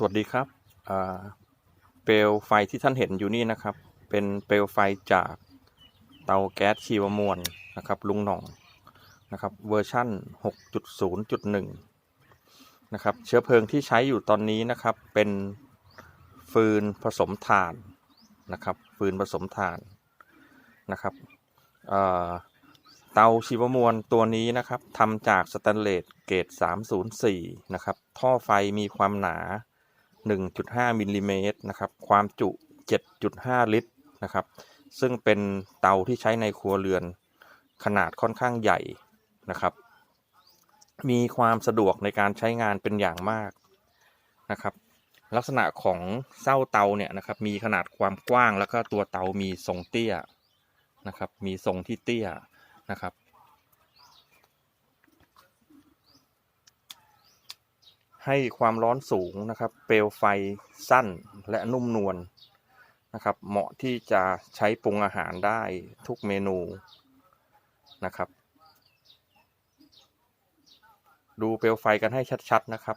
สวัสดีครับเปลวไฟที่ท่านเห็นอยู่นี่นะครับ เป็นเปลวไฟจากเตาแก๊สชีวมวลนะครับลุงหน่องนะครับเวอร์ชั่น 6.0.1 นะครับเชื้อเพลิงที่ใช้อยู่ตอนนี้นะครับ เป็นฟืนผสมถ่านนะครับ ฟืนผสมถ่านนะครับเอ่อเตาชีวมวลตัวนี้นะครับทำจากสแตนเลสเกรด304 นะครับ ท่อไฟมีความหนา 1.5มิลลิเมตรนะครับความจุ 7.5 ลิตรนะครับ ซึ่งเป็นเตาที่ใช้ในครัวเรือนขนาดค่อนข้างใหญ่นะครับ มีความสะดวกในการใช้งานเป็นอย่างมากนะครับ ลักษณะของเส้าเตาเนี่ยนะครับ มีขนาดความกว้างแล้วก็ตัวเตามีทรงเตี้ยนะครับ มีทรงที่เตี้ยนะครับ ให้ความร้อนสูงนะครับ เปลวไฟสั้นและนุ่มนวลนะครับ เหมาะที่จะใช้ปรุงอาหารได้ทุกเมนูนะครับ ดูเปลวไฟกันให้ชัดๆนะครับ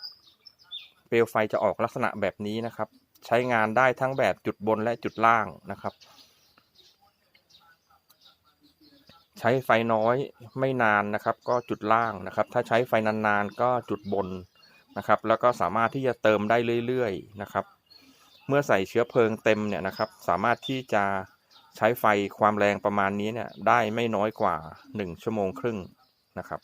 เปลวไฟจะออกลักษณะแบบนี้นะครับ ใช้งานได้ทั้งแบบจุดบนและจุดล่างนะครับใช้ไฟน้อยไม่นานนะครับ ก็จุดล่างนะครับ ถ้าใช้ไฟนานๆก็จุดบน นะครับ แล้วก็สามารถที่จะเติมได้เรื่อยๆนะครับ เมื่อใส่เชื้อเพลิงเต็มเนี่ยนะครับ สามารถที่จะใช้ไฟความแรงประมาณนี้เนี่ยได้ไม่น้อยกว่า 1 ชั่วโมงครึ่งนะครับ